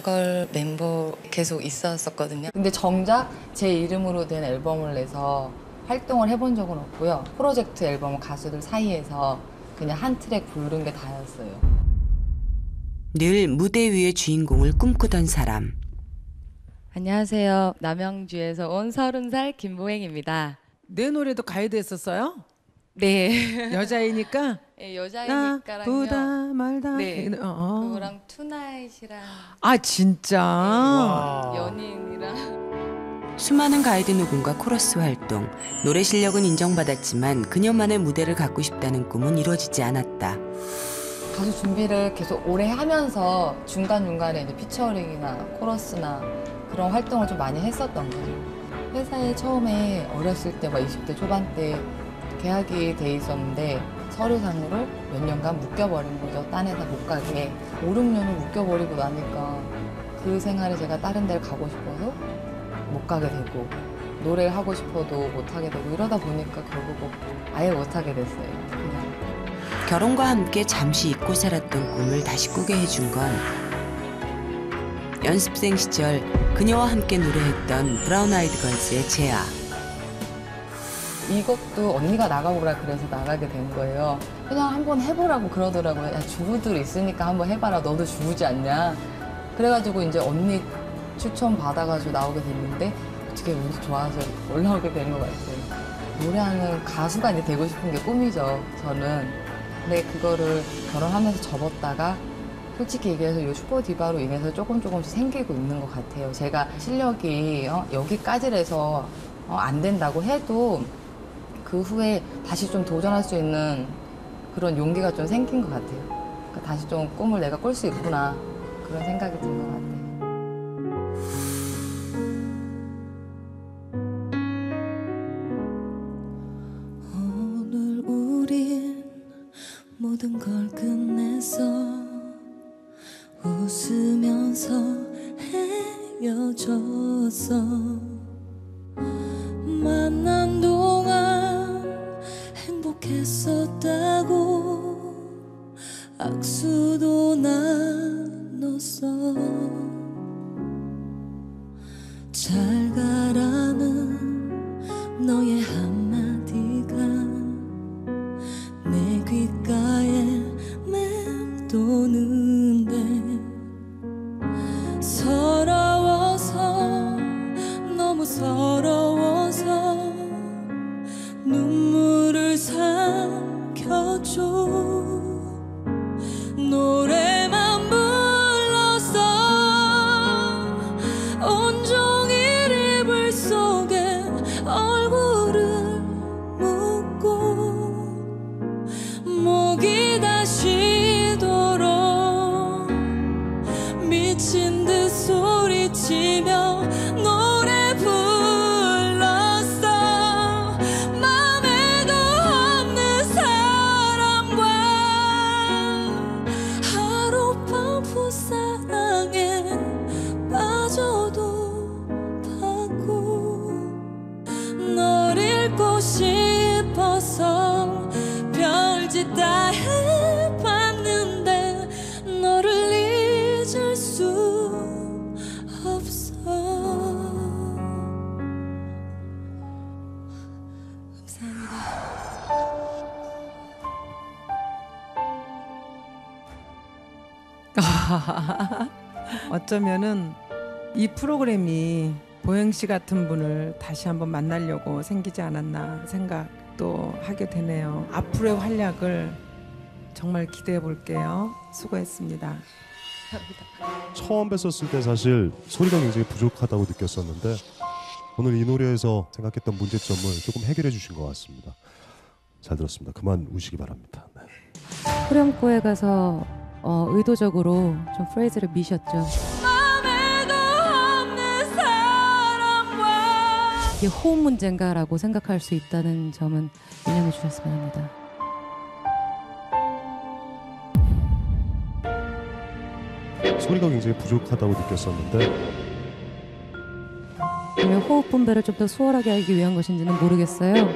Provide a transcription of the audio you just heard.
사걸 멤버 계속 있었었거든요. 근데 정작 제 이름으로 된 앨범을 내서 활동을 해본 적은 없고요. 프로젝트 앨범 가수들 사이에서 그냥 한 트랙 부른 게 다였어요. 늘 무대 위의 주인공을 꿈꾸던 사람. 안녕하세요. 남양주에서 온 서른 살 김보행입니다. 내 노래도 가이드 했었어요? 네. 여자이니까 네, 여자이니까랑요. 나보다 말다. 네. 어, 어. 그거랑 투나잇이랑 아 진짜. 연인이랑 수많은 가이드 녹음과 코러스 활동, 노래 실력은 인정받았지만 그녀만의 무대를 갖고 싶다는 꿈은 이루어지지 않았다. 가수 준비를 계속 오래 하면서 중간중간에 이제 피처링이나 코러스나 그런 활동을 좀 많이 했었던 거죠. 회사에 처음에 어렸을 때, 막 20대 초반 때 계약이 돼 있었는데 서류상으로 몇 년간 묶여버린 거죠. 딴 회사 못 가게. 5, 6년을 묶여버리고 나니까 그 생활에 제가 다른 데를 가고 싶어서 못 가게 되고 노래를 하고 싶어도 못 하게 되고 이러다 보니까 결국 아예 못 하게 됐어요. 그냥 결혼과 함께 잠시 잊고 살았던 꿈을 다시 꾸게 해준 건 연습생 시절 그녀와 함께 노래했던 브라운 아이드 걸스의 제아. 이것도 언니가 나가보라 그래서 나가게 된 거예요. 그냥 한번 해보라고 그러더라고요. 야, 주부들 있으니까 한번 해봐라. 너도 주부지 않냐. 그래가지고 이제 언니 추천 받아가지고 나오게 됐는데 어떻게 운이 좋아서 올라오게 된 것 같아요. 노래하는 가수가 이제 되고 싶은 게 꿈이죠. 저는. 근데 그거를 결혼하면서 접었다가 솔직히 얘기해서 요 슈퍼 디바로 인해서 조금 조금씩 생기고 있는 것 같아요. 제가 실력이 어, 여기까지라서 어, 안 된다고 해도 그 후에 다시 좀 도전할 수 있는 그런 용기가 좀 생긴 것 같아요. 그러니까 다시 좀 꿈을 내가 꿀 수 있구나 그런 생각이 든 것 같아요. 오늘 우린 모든 걸 끝내서 웃으면서 헤어졌어 행복했었다고 악수도 나눴어 잘 가라는 너의 한마디가 내 귓가에 맴도는데 삼켜줘. 노래만 불러서 온종 어쩌면은 이 프로그램이 보행 씨 같은 분을 다시 한번 만나려고 생기지 않았나 생각도 하게 되네요. 앞으로의 활약을 정말 기대해 볼게요. 수고했습니다. 처음 뵀었을 때 사실 소리가 굉장히 부족하다고 느꼈었는데 오늘 이 노래에서 생각했던 문제점을 조금 해결해 주신 것 같습니다. 잘 들었습니다. 그만 우시기 바랍니다. 네. 후렴구에 가서 어, 의도적으로 좀 프레이즈를 미셨죠. 이게 호흡 문제인가라고 생각할 수 있다는 점은 인정해 주셨으면 합니다. 소리가 굉장히 부족하다고 느꼈었는데 호흡 분배를 좀 더 수월하게 하기 위한 것인지는 모르겠어요.